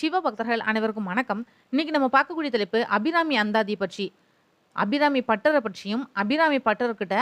சிவபக்தர்கள் அனைவருக்கும் வணக்கம். இன்னைக்கு நம்ம பார்க்கக்கூடிய தலைப்பு அபிராமி அந்தாதி பற்றி. அபிராமி பட்டரை பற்றியும் அபிராமி பட்டர்கிட்ட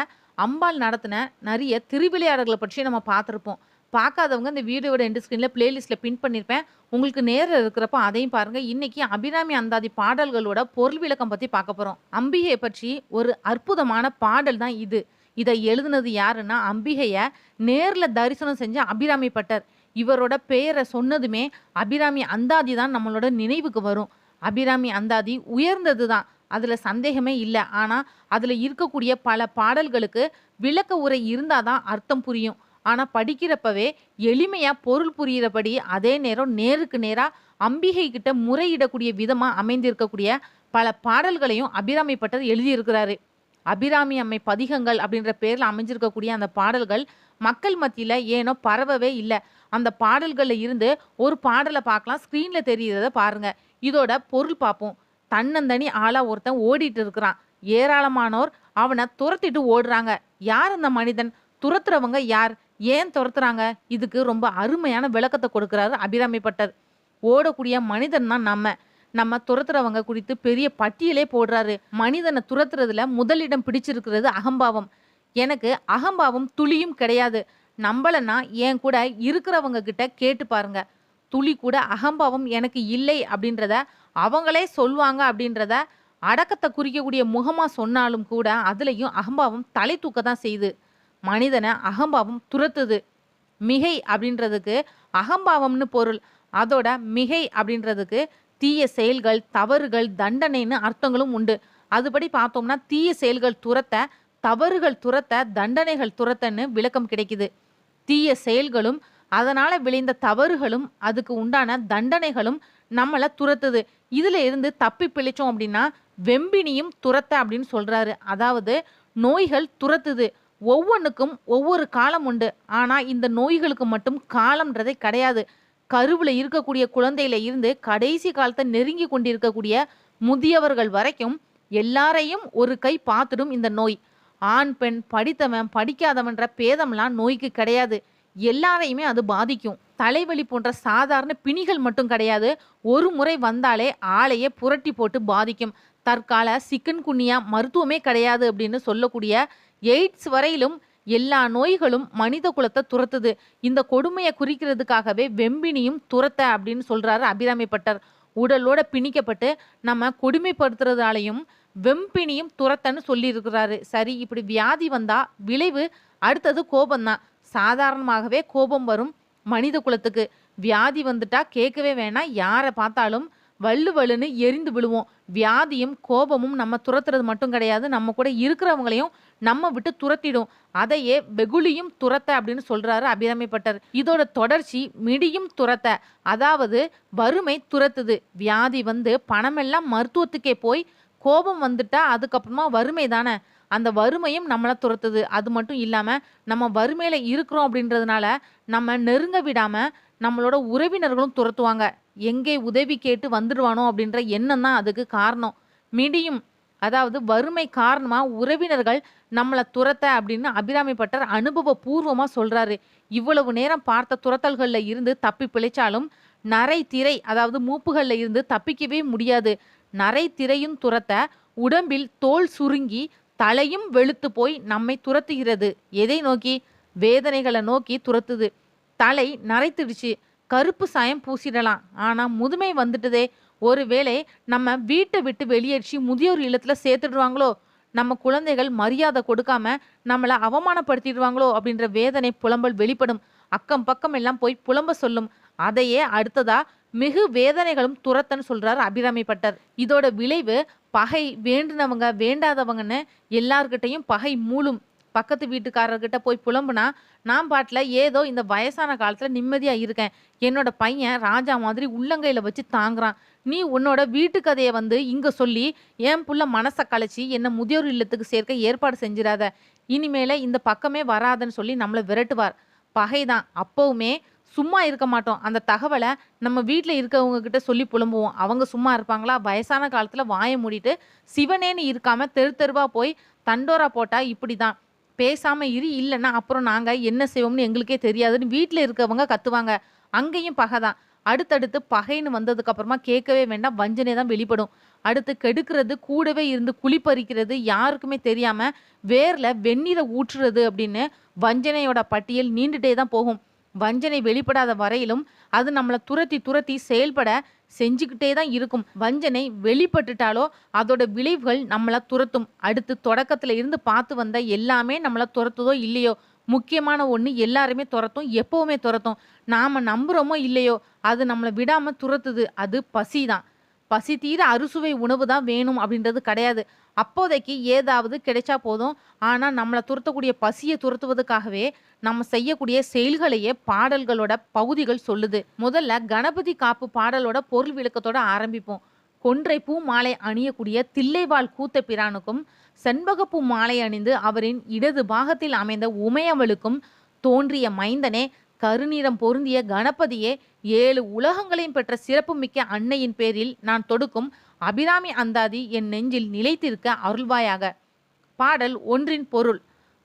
அம்பாள் நடத்தின நிறைய திருவிளையாடல்களை பற்றியும் நம்ம பார்த்துருப்போம். பார்க்காதவங்க இந்த வீடியோட எண்டு ஸ்க்ரீனில் பிளேலிஸ்ட்டில் பின் பண்ணியிருப்பேன் உங்களுக்கு நேரில் இருக்கிறப்ப அதையும் பாருங்கள் இன்றைக்கி அபிராமி அந்தாதி பாடல்களோட பொருள் விளக்கம் பற்றி பார்க்க போகிறோம் அம்பிகையை பற்றி ஒரு அற்புதமான பாடல் தான் இது. இதை எழுதுனது யாருன்னா அம்பிகையை நேரில் தரிசனம் செஞ்ச அபிராமி பட்டர். இவரோட பெயரை சொன்னதுமே அபிராமி அந்தாதி தான் நம்மளோட நினைவுக்கு வரும். அபிராமி அந்தாதி உயர்ந்தது தான். அதில் சந்தேகமே இல்லை. ஆனால் அதில் இருக்கக்கூடிய பல பாடல்களுக்கு விளக்க உரை இருந்தால் தான் அர்த்தம் புரியும். ஆனால் படிக்கிறப்பவே எளிமையாக பொருள் புரிகிறபடி அதே நேரம் நேருக்கு நேராக அம்பிகை கிட்ட முறையிடக்கூடிய விதமாக அமைந்திருக்கக்கூடிய பல பாடல்களையும் அபிராமி பட்டர் எழுதியிருக்கிறாரு. அபிராமி அம்மை பதிகங்கள் அப்படின்ற பேரில் அமைஞ்சிருக்கக்கூடிய அந்த பாடல்கள் மக்கள் மத்தியில் ஏனோ பரவவே இல்லை. அந்த பாடல்களில் இருந்து ஒரு பாடலை பார்க்கலாம் ஸ்க்ரீனில் தெரிகிறத பாருங்கள் இதோட பொருள் பார்ப்போம். தன்னந்தனி ஆளாக ஒருத்தன் ஓடிட்டு இருக்கிறான். ஏராளமானோர் அவனை துரத்திட்டு ஓடுறாங்க. யார் அந்த மனிதன்? துரத்துறவங்க யார்? ஏன் துரத்துறாங்க? இதுக்கு ரொம்ப அருமையான விளக்கத்தை கொடுக்குறாரு அபிராமிப்பட்டர் ஓடக்கூடிய மனிதன் தான் நம்ம. நம்ம துரத்துறவங்க குறித்து பெரிய பட்டியலே போடுறாரு. மனிதனை துரத்துறதுல முதலிடம் பிடிச்சிருக்கிறது அகம்பாவம். எனக்கு அகம்பாவம் துளியும் கிடையாது. நம்பலன்னா என் கூட இருக்கிறவங்க கிட்ட கேட்டு பாருங்க. துளி கூட அகம்பாவம் எனக்கு இல்லை அப்படின்றத அவங்களே சொல்லுவாங்க அப்படின்றத அடக்கத்தை குறிக்கக்கூடிய முகமா சொன்னாலும் கூட அதுலயும் அகம்பாவம் தலை தூக்க தான் செய்யுது. மனிதனை அகம்பாவம் துரத்துது. மிகை அப்படின்றதுக்கு அகம்பாவம்னு பொருள். அதோட மிகை அப்படின்றதுக்கு தீய செயல்கள் தவறுகள் தண்டனைன்னு அர்த்தங்களும் உண்டு. அதுபடி பார்த்தோம்னா தீய செயல்கள் துரத்த தவறுகள் துரத்த தண்டனைகள் துரத்தன்னு விளக்கம் கிடைக்குது. தீய செயல்களும் அதனால விளைந்த தவறுகளும் அதுக்கு உண்டான தண்டனைகளும் நம்மளை துரத்துது. இதுல இருந்து தப்பி பிழைச்சோம் அப்படின்னா வெம்பினியும் துரத்த அப்படின்னு சொல்றாரு. அதாவது நோய்கள் துரத்துது. ஒவ்வொன்றுக்கும் ஒவ்வொரு காலம் உண்டு. ஆனா இந்த நோய்களுக்கு மட்டும் காலம்ன்றதே கிடையாது. கருவில் இருக்கக்கூடிய குழந்தையில இருந்து கடைசி காலத்தை நெருங்கி கொண்டிருக்கக்கூடிய முதியவர்கள் வரைக்கும் எல்லாரையும் ஒரு கை பார்த்துடும் இந்த நோய். ஆண் பெண் படித்தவன் படிக்காதவன்ற பேதம்லாம் நோய்க்கு கிடையாது. எல்லாரையுமே அது பாதிக்கும். தலைவலி போன்ற சாதாரண பிணிகள் மட்டும் கிடையாது. ஒரு முறை வந்தாலே ஆளையே புரட்டி போட்டு பாதிக்கும். தற்கால சிக்கன் குன்னியா மருத்துவமே கிடையாது அப்படின்னு சொல்லக்கூடிய எய்ட்ஸ் வரையிலும் எல்லா நோய்களும் மனித குலத்தை துரத்துது. இந்த கொடுமையை குறிக்கிறதுக்காகவே வெம்பினியும் துரத்த அப்படின்னு சொல்றாரு அபிராமிப்பட்டர் உடலோட பிணிக்கப்பட்டு நம்ம கொடுமைப்படுத்துறதாலையும் வெம்பினியும் துரத்தன்னு சொல்லியிருக்கிறாரு. சரி இப்படி வியாதி வந்தா விளைவு அடுத்தது கோபம்தான். சாதாரணமாகவே கோபம் வரும் மனித குலத்துக்கு. வியாதி வந்துட்டா கேட்கவே வேணாம். யாரை பார்த்தாலும் வள்ளு வள்ளுன்னு எரிந்து விழுவோம். வியாதியும் கோபமும் நம்ம துரத்துறது மட்டும் கிடையாது. நம்ம கூட இருக்கிறவங்களையும் நம்ம விட்டு துரத்திடும். அதையே வெகுளியும் துரத்த அப்படின்னு சொல்றாரு அபிராமிப்பட்டர். இதோட தொடர்ச்சி மிடியும் துரத்த. அதாவது வறுமை துரத்துது. வியாதி வந்து பணமெல்லாம் மருத்துவத்துக்கே போய் கோபம் வந்துட்டா அதுக்கப்புறமா வறுமை தானே. அந்த வறுமையும் நம்மளை துரத்துது. அது மட்டும் இல்லாமல் நம்ம வறுமையில் இருக்கிறோம் அப்படின்றதுனால நம்ம நெருங்க விடாமல் நம்மளோட உறவினர்களும் துரத்துவாங்க. எங்கே உதவி கேட்டு வந்துடுவானோ அப்படின்ற எண்ணம் தான் அதுக்கு காரணம். மிடியும் அதாவது வறுமை காரணமாக உறவினர்கள் நம்மளை துரத்த அப்படின்னு அபிராமி பட்டர் அனுபவ பூர்வமாக சொல்கிறாரு இவ்வளவு நேரம் பார்த்த துரத்தல்களில் இருந்து தப்பி பிழைச்சாலும் நரை திரை அதாவது மூப்புகளில் இருந்து தப்பிக்கவே முடியாது. நரை திரையும் துரத்த உடம்பில் தோல் சுருங்கி தலையும் வெளுத்து போய் நம்மை துரத்துகிறது. எதை நோக்கி? வேதனைகளை நோக்கி துரத்துது. தலை நரைத்துடுச்சு. கருப்பு சாயம் பூசிடலாம். ஆனால் முதுமை வந்துட்டதே. ஒருவேளை நம்ம வீட்டை விட்டு வெளியேற்றி முதியோர் இல்லத்துல சேர்த்துடுவாங்களோ? நம்ம குழந்தைகள் மரியாதை கொடுக்காம நம்மளை அவமானப்படுத்திடுவாங்களோ? அப்படின்ற வேதனை புலம்பல் வெளிப்படும். அக்கம் பக்கம் எல்லாம் போய் புலம்ப சொல்லும். அதையே அடுத்ததா மிகு வேதனைகளும் துரத்தன்னு சொல்றார் அபிராமி பட்டர். இதோட விளைவு பகை வேண்டுனவங்க வேண்டாதவங்கன்னு எல்லார்கிட்டையும் பகை மூலும் பக்கத்து வீட்டுக்காரர்கிட்ட போய் புலம்புனா நான் பாட்டில் ஏதோ இந்த வயசான காலத்தில் நிம்மதியாக இருக்கேன். என்னோட பையன் ராஜா மாதிரி உள்ளங்கையில் வச்சு தாங்குறான். நீ உன்னோட வீட்டு கதையை வந்து இங்கே சொல்லி என் புள்ள மனசை கலைச்சி என்னை முதியோர் இல்லத்துக்கு சேர்க்க ஏற்பாடு செஞ்சிடாத. இனிமேல இந்த பக்கமே வராதுன்னு சொல்லி நம்மளை விரட்டுவார். பகைதான். அப்பவுமே சும்மா இருக்க மாட்டோம். அந்த தகவலை நம்ம வீட்டில் இருக்கவங்க கிட்ட சொல்லி புலம்புவோம். அவங்க சும்மா இருப்பாங்களா? வயசான காலத்தில் வாயை மூடிட்டு சிவனேன்னு இருக்காமல் தெரு தெருவாக போய் தண்டோரா போட்டால் இப்படி தான் பேசாமல் இரு இல்லைன்னா அப்புறம் நாங்கள் என்ன செய்வோம்னு எங்களுக்கே தெரியாதுன்னு வீட்டில் இருக்கவங்க கத்துவாங்க. அங்கேயும் பகை தான். அடுத்தடுத்து பகைன்னு வந்ததுக்கப்புறமா கேட்கவே வேண்டாம். வஞ்சனை தான் வெளிப்படும். அடுத்து கெடுக்கிறது கூடவே இருந்து குழிப்பறிக்கிறது யாருக்குமே தெரியாமல் வேரில் வெந்நீரை ஊற்றுறது அப்படின்னு வஞ்சனையோட பட்டியல் நீண்டுட்டே தான் போகும். வஞ்சனை வெளிப்படாத வரையிலும் அது நம்மளை துரத்தி துரத்தி செயல்பட செஞ்சுக்கிட்டே தான் இருக்கும். வஞ்சனை வெளிப்பட்டுட்டாலோ அதோட விளைவுகள் நம்மளை துரத்தும். அடுத்து தொடக்கத்துல இருந்து பார்த்து வந்த எல்லாமே நம்மளை துரத்துதோ இல்லையோ? முக்கியமான ஒன்று எல்லாருமே துரத்தும் எப்பவுமே துரத்தும். நாம நம்புறோமோ இல்லையோ? அது நம்மளை விடாம துரத்துது. அது பசி தான் பசி தீர அறுசுவை உணவு தான் வேணும் அப்படின்றது கிடையாது. அப்போதைக்கு ஏதாவது கிடைச்சா போதும். ஆனால் நம்மளை துரத்தக்கூடிய பசியை துரத்துவதற்காகவே நம்ம செய்யக்கூடிய செயல்களையே பாடல்களோட பகுதிகள் சொல்லுது. முதல்ல கணபதி காப்பு பாடலோட பொருள் விளக்கத்தோட ஆரம்பிப்போம். கொன்றை பூ மாலை அணியக்கூடிய தில்லைவாள் கூத்த பிரானுக்கும் செண்பகப்பூ மாலை அணிந்து அவரின் இடது பாகத்தில் அமைந்த உமையவளுக்கும் தோன்றிய மைந்தனே கருநீரம் பொருந்திய கணபதியே ஏழு உலகங்களையும் பெற்ற சிறப்புமிக்க அன்னையின் பேரில் நான் தொடுக்கும் அபிராமி அந்தாதி என் நெஞ்சில் நிலைத்திருக்க அருள்வாயாக. பாடல் ஒன்றின் பொருள்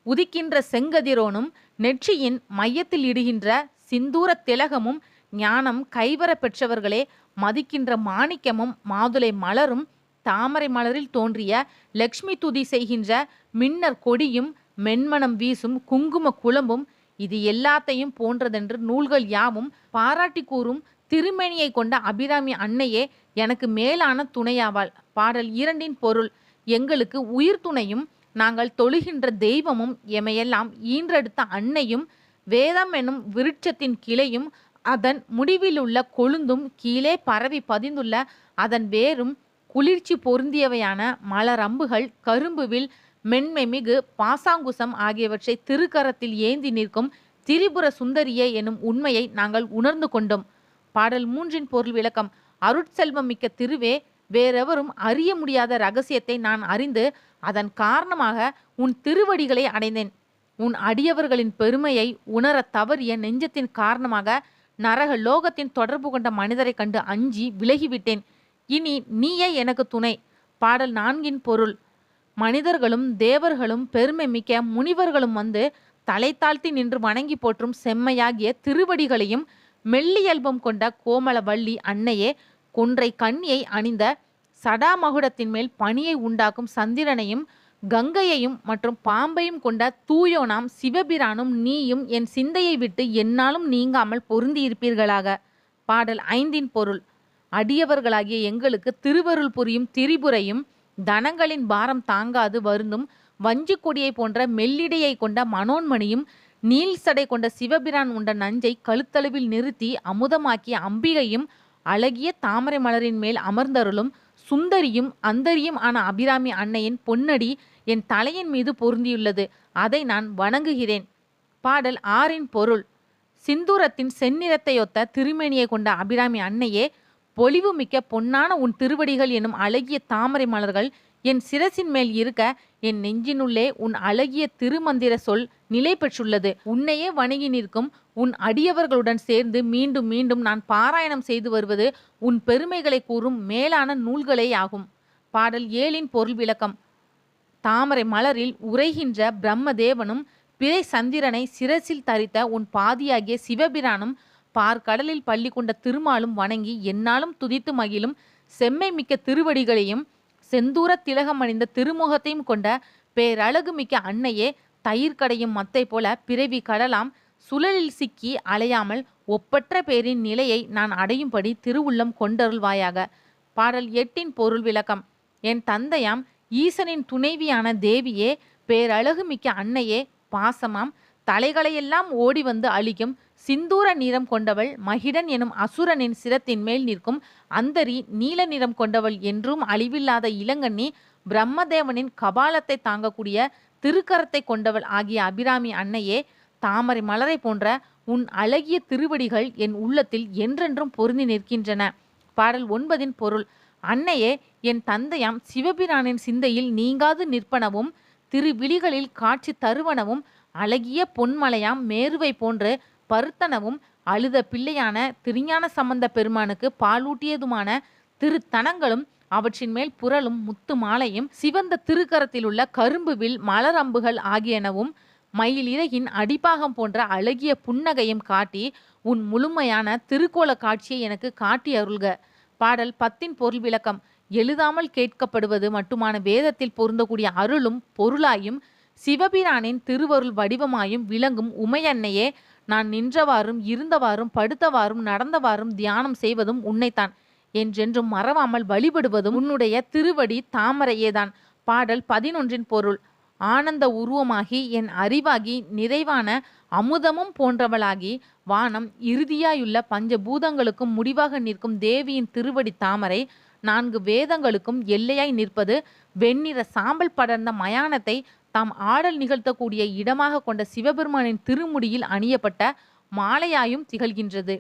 உதிக்கின்ற செங்கதிரோனும் நெற்றியின் மையத்தில் இடுகின்ற சிந்தூர திலகமும் ஞானம் கைவர பெற்றவர்களே மதிக்கின்ற மாணிக்கமும் மாதுளை மலரும் தாமரை மலரில் தோன்றிய லக்ஷ்மி துதி செய்கின்ற மின்னர் கொடியும் மென்மனம் வீசும் குங்கும குழம்பும் இது எல்லாத்தையும் போன்றதென்று நூல்கள் யாவும் பாராட்டி கூறும் திருமேனியை கொண்ட அபிராமி அன்னையே எனக்கு மேலான துணையாவாள். பாடல் இரண்டின் பொருள் எங்களுக்கு உயிர் துணையும் நாங்கள் தொழுகின்ற தெய்வமும் எமையெல்லாம் ஈன்றெடுத்த அன்னையும் வேதம் எனும் விருட்சத்தின் கிளையும் அதன் முடிவிலுள்ள கொழுந்தும் கீழே பரவி பதிந்துள்ள அதன் வேரும் குளிர்ச்சி பொருந்தியவையான மலரம்புகள் கரும்புவில் மென்மை மிகு பாசாங்குசம் ஆகியவற்றை திருக்கரத்தில் ஏந்தி நிற்கும் திரிபுர சுந்தரியே எனும் உண்மையை நாங்கள் உணர்ந்து கொண்டோம். பாடல் மூன்றின் பொருள் விளக்கம். அருட்செல்வம் மிக்க திருவே வேறெவரும் அறிய முடியாத ரகசியத்தை நான் அறிந்து அதன் காரணமாக உன் திருவடிகளை அடைந்தேன். உன் அடியவர்களின் பெருமையை உணரத் தவறிய நெஞ்சத்தின் காரணமாக நரக லோகத்தின் தொடர்பு கொண்ட மனிதரை கண்டு அஞ்சி விலகிவிட்டேன். இனி நீயே எனக்கு துணை. பாடல் நான்கின் பொருள். மனிதர்களும் தேவர்களும் பெருமை மிக்க முனிவர்களும் வந்து தலை தாழ்த்தி நின்று வணங்கி போற்றும் செம்மையாகிய திருவடிகளையும் மெல்லியல்பம் கொண்ட கோமல வள்ளி அன்னையே கொன்றை கண்ணியை அணிந்த சடாமகுடத்தின் மேல் பனியை உண்டாக்கும் சந்திரனையும் கங்கையையும் மற்றும் பாம்பையும் கொண்ட தூயோனாம் சிவபிரானும் நீயும் என் சிந்தையை விட்டு என்னாலும் நீங்காமல் பொருந்தியிருப்பீர்களாக. பாடல் ஐந்தின் பொருள். அடியவர்களாகிய எங்களுக்கு திருவருள் புரியும் திரிபுரையும் தனங்களின் பாரம் தாங்காது வருந்தும். வஞ்சி கொடியை போன்ற மெல்லிடையை கொண்ட மனோன்மணியும் நீல் சடை கொண்ட சிவபிரான் உண்ட நஞ்சை கழுத்தளவில் நிறுத்தி அமுதமாக்கிய அம்பிகையும் அழகிய தாமரை மலரின் மேல் அமர்ந்தருளும் சுந்தரியும் அந்தரியும் ஆன அபிராமி அன்னையின் பொன்னடி என் தலையின் மீது பொருந்தியுள்ளது. அதை நான் வணங்குகிறேன். பாடல் ஆறின் பொருள். சிந்தூரத்தின் செந்நிறத்தையொத்த திருமேனியை கொண்ட அபிராமி அன்னையே பொலிவு மிக்க பொன்னான உன் திருவடிகள் எனும் அழகிய தாமரை மலர்கள் என் சிரசின் மேல் இருக்க என் நெஞ்சினுள்ளே உன் அழகிய திருமந்திர சொல் நிலை பெற்றுள்ளது. உன்னையே வணங்கி நிற்கும் உன் அடியவர்களுடன் சேர்ந்து மீண்டும் மீண்டும் நான் பாராயணம் செய்து வருவது உன் பெருமைகளை கூறும் மேலான நூல்களே ஆகும் பாடல் ஏழின் பொருள் விளக்கம். தாமரை மலரில் உரைகின்ற பிரம்மதேவனும் பிறை சந்திரனை சிரசில் தரித்த உன் பாதியாகிய சிவபிரானும் பார்க்கடலில் பள்ளி கொண்ட திருமாலும் வணங்கி என்னாலும் துதித்து மகிழும் செம்மை மிக்க திருவடிகளையும் செந்தூர திலகம் அணிந்த திருமுகத்தையும் கொண்ட பேரழகு மிக்க அன்னையே தயிர் கடையும் மத்தை போல பிறவி கடலாம் சுழலில் சிக்கி அலையாமல் ஒப்பற்ற பேரின் நிலையை நான் அடையும்படி திருவுள்ளம் கொண்டருள்வாயாக. பாடல் எட்டின் பொருள் விளக்கம். என் தந்தையாம் ஈசனின் துணைவியான தேவியே பேரழகு மிக்க அன்னையே பாசமாம் தலைகளையெல்லாம் ஓடி வந்து அழிக்கும் சிந்தூர நிறம் கொண்டவள் மகிடன் எனும் அசுரனின் சிரத்தின் மேல் நிற்கும் அந்தரி நீல நிறம் கொண்டவள் என்றும் அழிவில்லாத இளங்கண்ணி பிரம்மதேவனின் கபாலத்தை தாங்கக்கூடிய திருக்கரத்தை கொண்டவள் ஆகிய அபிராமி அன்னையே தாமரை மலரை போன்ற உன் அழகிய திருவடிகள் என் உள்ளத்தில் என்றென்றும் பொருந்தி நிற்கின்றன. பாடல் ஒன்பதின் பொருள் அன்னையே என் தந்தையாம் சிவபிரானின் சிந்தையில் நீங்காது நிற்பனவும் திருவிழிகளில் காட்சி தருவனவும் அழகிய பொன்மலையாம் மேருவை போன்று பருத்தனவும் அழுத பிள்ளையான திருஞான சம்பந்த பெருமானுக்கு பாலூட்டியதுமான திருத்தனங்களும் அவற்றின் மேல் புரளும் முத்து மாலையும் சிவந்த திருக்கரத்தில் உள்ள கரும்புவில் மலரம்புகள் ஆகியனவும் மயில் இறகின் அடிப்பாகம் போன்ற அழகிய புன்னகையும் காட்டி உன் முழுமையான திருக்கோல காட்சியை எனக்கு காட்டி அருள்க. பாடல் பத்தின் பொருள் விளக்கம். எழுதாமல் கேட்கப்படுவது மட்டுமான வேதத்தில் பொருந்தக்கூடிய அருளும் பொருளாயும் சிவபிரானின் திருவருள் வடிவமாயும் விளங்கும் உமையன்னையே நான் நின்றவாறும் இருந்தவாறும் படுத்தவாறும் நடந்தவாறும் தியானம் செய்வதும் உன்னைத்தான். என்றென்றும் மறவாமல் வழிபடுவதும் உன்னுடைய திருவடி தாமரையேதான். பாடல் பதினொன்றின் பொருள். ஆனந்த உருவமாகி என் அறிவாகி நிறைவான அமுதமும் போன்றவளாகி வானம் இறுதியாயுள்ள பஞ்சபூதங்களுக்கும் முடிவாக நிற்கும் தேவியின் திருவடி தாமரை நான்கு வேதங்களுக்கும் எல்லையாய் நிற்பது வெண்ணிற சாம்பல் படர்ந்த மயானத்தை தாம் ஆடல் நிகழ்த்தக்கூடிய இடமாக கொண்ட சிவபெருமானின் திருமுடியில் அணியப்பட்ட மாலையாயும் திகழ்கின்றது.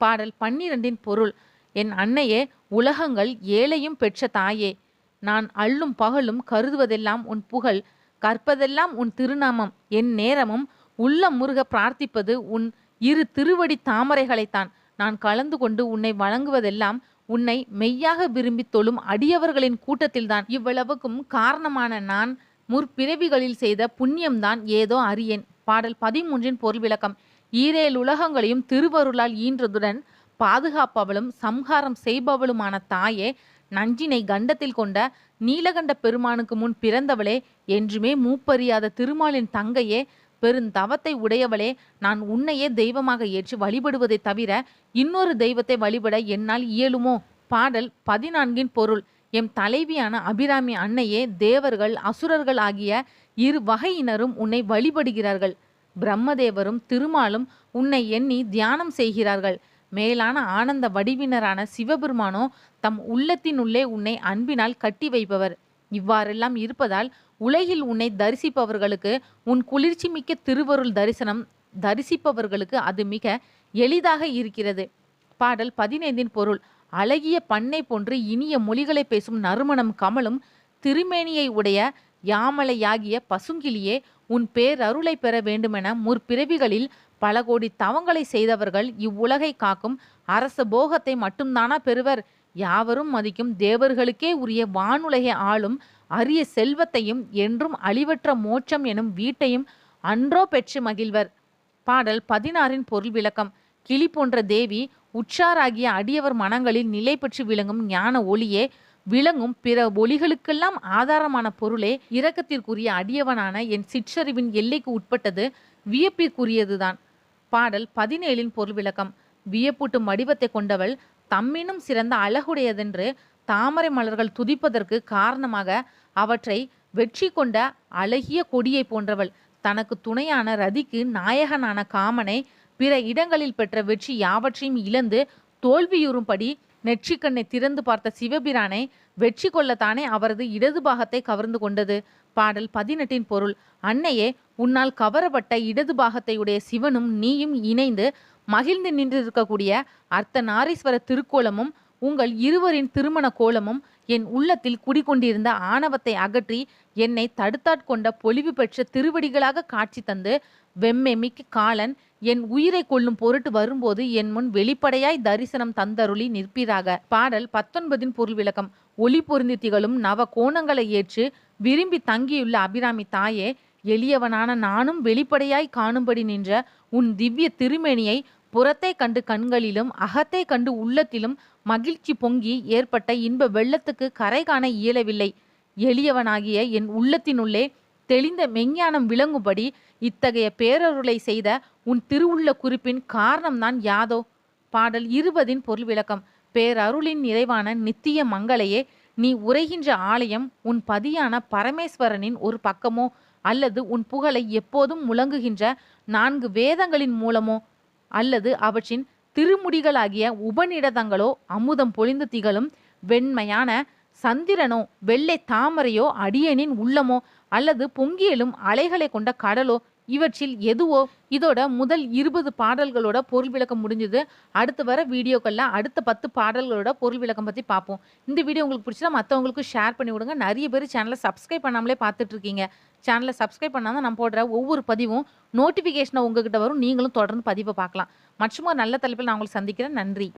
பாடல் பன்னிரண்டின் பொருள். என் அன்னையே உலகங்கள் ஏழையும் பெற்ற தாயே. நான் அள்ளும் பகலும் கருதுவதெல்லாம் உன் புகழ். கற்பதெல்லாம் உன் திருநாமம். என் நேரமும் உள்ளம் முருக பிரார்த்திப்பது உன் இரு திருவடி தாமரைகளைத்தான். நான் கலந்து கொண்டு உன்னை வழங்குவதெல்லாம் உன்னை மெய்யாக விரும்பி தொழும் அடியவர்களின் கூட்டத்தில்தான். இவ்வளவுக்கும் காரணமான நான் முற்பிறவிகளில் செய்த புண்ணியம்தான் ஏதோ அறியேன் பாடல் பதிமூன்றின் பொருள் விளக்கம். ஈரேழு உலகங்களையும் திருவருளால் ஈன்றதுடன் பாதுகாப்பவளும் சம்ஹாரம் செய்பவளுமான தாயே நஞ்சினை கண்டத்தில் கொண்ட நீலகண்ட பெருமானுக்கு முன் பிறந்தவளே என்றுமே மூப்பறியாத திருமாலின் தங்கையே பெருந்தவத்தை உடையவளே நான் உன்னையே தெய்வமாக ஏற்று வழிபடுவதை தவிர இன்னொரு தெய்வத்தை வழிபட என்னால் இயலுமோ? பாடல் பதினான்கின் பொருள். எம் தலைவியான அபிராமி அன்னையே தேவர்கள் அசுரர்கள் ஆகிய இரு வகையினரும் உன்னை வழிபடுகிறார்கள். பிரம்மதேவரும் திருமாலும் உன்னை எண்ணி தியானம் செய்கிறார்கள். மேலான ஆனந்த வடிவினரான சிவபெருமானோ தம் உள்ளத்தினுள்ளே உன்னை அன்பினால் கட்டி வைப்பவர். இவ்வாறெல்லாம் இருப்பதால் உலகில் உன்னை தரிசிப்பவர்களுக்கு உன் குளிர்ச்சி மிக்க திருவருள் தரிசனம் தரிசிப்பவர்களுக்கு அது மிக எளிதாக இருக்கிறது. பாடல் பதினைந்தின் பொருள். அழகிய பண்ணை போன்று இனிய மொழிகளை பேசும் நறுமணம் கமலும் திருமேனியை உடைய யாமலையாகிய பசுங்கிளியே உன் பேரருளை பெற வேண்டுமென முற்பிறவிகளில் பல கோடி தவங்களை செய்தவர்கள் இவ்வுலகை காக்கும் அரச போகத்தை மட்டும்தானா பெறுவர்? யாவரும் மதிக்கும் தேவர்களுக்கே உரிய வானுலகை ஆளும் அரிய செல்வத்தையும் என்றும் அழிவற்ற மோட்சம் எனும் வீட்டையும் அன்றோ பெற்று மகிழ்வர். பாடல் பதினாறின் பொருள் விளக்கம். கிளி போன்ற தேவி உற்சாராகிய அடியவர் மனங்களில் நிலை பற்றி விளங்கும் ஞான ஒளியே விளங்கும் பிற ஒளிகளுக்கெல்லாம் ஆதாரமான பொருளே. இரக்கத்திற்குரிய அடியவனான என் சிற்றறிவின் எல்லைக்கு உட்பட்டது வியப்பிற்குரியதுதான். பாடல் பதினேழின் பொருள் விளக்கம் வியப்பூட்டும் வடிவத்தை கொண்டவள் தம்மினும் சிறந்த அழகுடையதென்று தாமரை மலர்கள் துதிப்பதற்கு காரணமாக அவற்றை வெற்றி கொண்ட அழகிய கொடியை போன்றவள். தனக்கு துணையான ரதிக்கு நாயகனான காமனை பிற இடங்களில் பெற்ற வெற்றி யாவற்றையும் இழந்து தோல்வியுறும்படி நெற்றிக்கண்ணை திறந்து பார்த்த சிவபிரானை வெற்றி கொள்ளத்தானே அவரது இடது பாகத்தை கவர்ந்து கொண்டது. பாடல் பதினெட்டின் பொருள். அன்னையே உன்னால் கவரப்பட்ட இடது பாகத்தையுடைய சிவனும் நீயும் இணைந்து மகிழ்ந்து நின்றிருக்கக்கூடிய அர்த்த நாரீஸ்வர திருக்கோலமும் உங்கள் இருவரின் திருமண கோலமும் என் உள்ளத்தில் குடிகொண்டிருந்த ஆணவத்தை அகற்றி என்னை தடுத்தாட்கொண்ட பொலிவு பெற்ற திருவடிகளாக காட்சி தந்து வெம்மெமிக்கு காலன் என் உயிரை கொள்ளும் பொருட்டு வரும்போது என் முன் வெளிப்படையாய் தரிசனம் தந்தருளி நிற்பீராக. பாடல் பத்தொன்பதின் பொருள் விளக்கம். ஒளி பொருந்தி திகழும் நவ கோணங்களை ஏற்று விரும்பி தங்கியுள்ள அபிராமி தாயே எளியவனான நானும் வெளிப்படையாய் காணும்படி நின்ற உன் திவ்ய திருமேனியை புறத்தை கண்டு கண்களிலும் அகத்தை கண்டு உள்ளத்திலும் மகிழ்ச்சி பொங்கி ஏற்பட்ட இன்ப வெள்ளத்துக்கு கரை காண இயலவில்லை. எளியவனாகிய என் உள்ளத்தினுள்ளே தெளிந்த மெஞ்ஞானம் விளங்கும்படி இத்தகைய பேரருளை செய்த உன் திருவுள்ள குறிப்பின் காரணம்தான் யாதோ? பாடல் இருபதின் பொருள் விளக்கம். பேரருளின் நிறைவான நித்திய மங்களையே நீ உரைகின்ற ஆலயம் உன் பதியான பரமேஸ்வரனின் ஒரு பக்கமோ அல்லது உன் புகழை எப்போதும் முழங்குகின்ற நான்கு வேதங்களின் மூலமோ? அல்லது அவற்றின் திருமுடிகளாகிய உபநிடதங்களோ அமுதம் பொழிந்து திகழும் வெண்மையான சந்திரனோ வெள்ளை தாமரையோ அடியனின் உள்ளமோ அல்லது பொங்கியலும் அலைகளை கொண்ட கடலோ இவற்றில் எதுவோ இதோட முதல் இருபது பாடல்களோட பொருள் விளக்கம் முடிஞ்சது. அடுத்து வர வீடியோக்கள்ல அடுத்த பத்து பாடல்களோட பொருள் விளக்கம் பற்றி பார்ப்போம் இந்த வீடியோ உங்களுக்கு பிடிச்சா மற்றவங்களுக்கு ஷேர் பண்ணி விடுங்க. நிறைய பேர் சேனலை சப்ஸ்கிரைப் பண்ணாமலே பார்த்துட்டு இருக்கீங்க சேனலை சப்ஸ்கிரைப் பண்ணாமல் நான் போடுற ஒவ்வொரு பதிவும் நோட்டிஃபிகேஷனை உங்ககிட்ட வரும். நீங்களும் தொடர்ந்து பதிவை பார்க்கலாம். மற்றும் ஒரு நல்ல தலைப்பில் நான் உங்களுக்கு சந்திக்கிறேன். நன்றி.